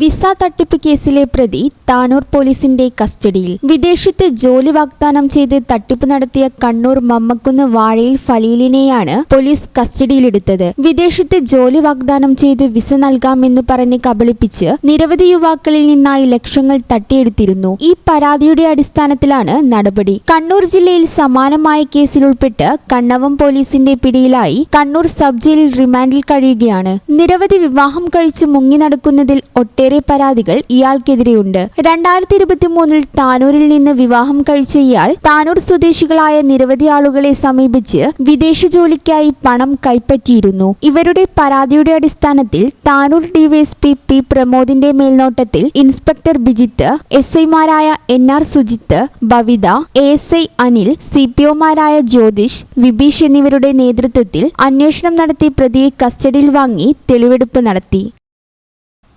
Visa തട്ടിപ്പ് കേസിലെ പ്രതി താനൂർ പോലീസിന്റെ കസ്റ്റഡിയിൽ. വിദേശത്ത് ജോലി വാഗ്ദാനം ചെയ്ത് തട്ടിപ്പ് നടത്തിയ കണ്ണൂർ മമ്മക്കുന്ന് വാഴയിൽ ഫലീലിനെയാണ് പോലീസ് കസ്റ്റഡിയിലെടുത്തത്. വിദേശത്ത് ജോലി വാഗ്ദാനം ചെയ്ത് വിസ നൽകാമെന്ന് പറഞ്ഞ് കബളിപ്പിച്ച് നിരവധി യുവാക്കളിൽ നിന്നായി ലക്ഷങ്ങൾ തട്ടിയെടുത്തിരുന്നു. ഈ പരാതിയുടെ അടിസ്ഥാനത്തിലാണ് നടപടി. കണ്ണൂർ ജില്ലയിൽ സമാനമായ കേസിൽ ഉൾപ്പെട്ട് കണ്ണവം പോലീസിന്റെ പിടിയിലായി കണ്ണൂർ സബ് ജയിലിൽ റിമാൻഡിൽ കഴിയുകയാണ്. നിരവധി വിവാഹം കഴിച്ച് മുങ്ങി നടക്കുന്നതിൽ ഒട്ടേറെ പരാതികൾ ഇയാൾക്കെതിരെയുണ്ട്. രണ്ടായിരത്തി ഇരുപത്തി മൂന്നിൽ താനൂരിൽ നിന്ന് വിവാഹം കഴിച്ച ഇയാൾ താനൂർ സ്വദേശികളായ നിരവധി ആളുകളെ സമീപിച്ച് വിദേശ ജോലിക്കായി പണം കൈപ്പറ്റിയിരുന്നു. ഇവരുടെ പരാതിയുടെ അടിസ്ഥാനത്തിൽ താനൂർ ഡിവൈഎസ്പി പി പ്രമോദിന്റെ മേൽനോട്ടത്തിൽ ഇൻസ്പെക്ടർ ബിജിത്ത് എസ് ഐമാരായ N R Sujith Bavitha A S I Anil C P ഒമാരായ Jyothish Vibeesh എന്നിവരുടെ നേതൃത്വത്തിൽ അന്വേഷണം നടത്തി പ്രതിയെ കസ്റ്റഡിയിൽ വാങ്ങി തെളിവെടുപ്പ് നടത്തി.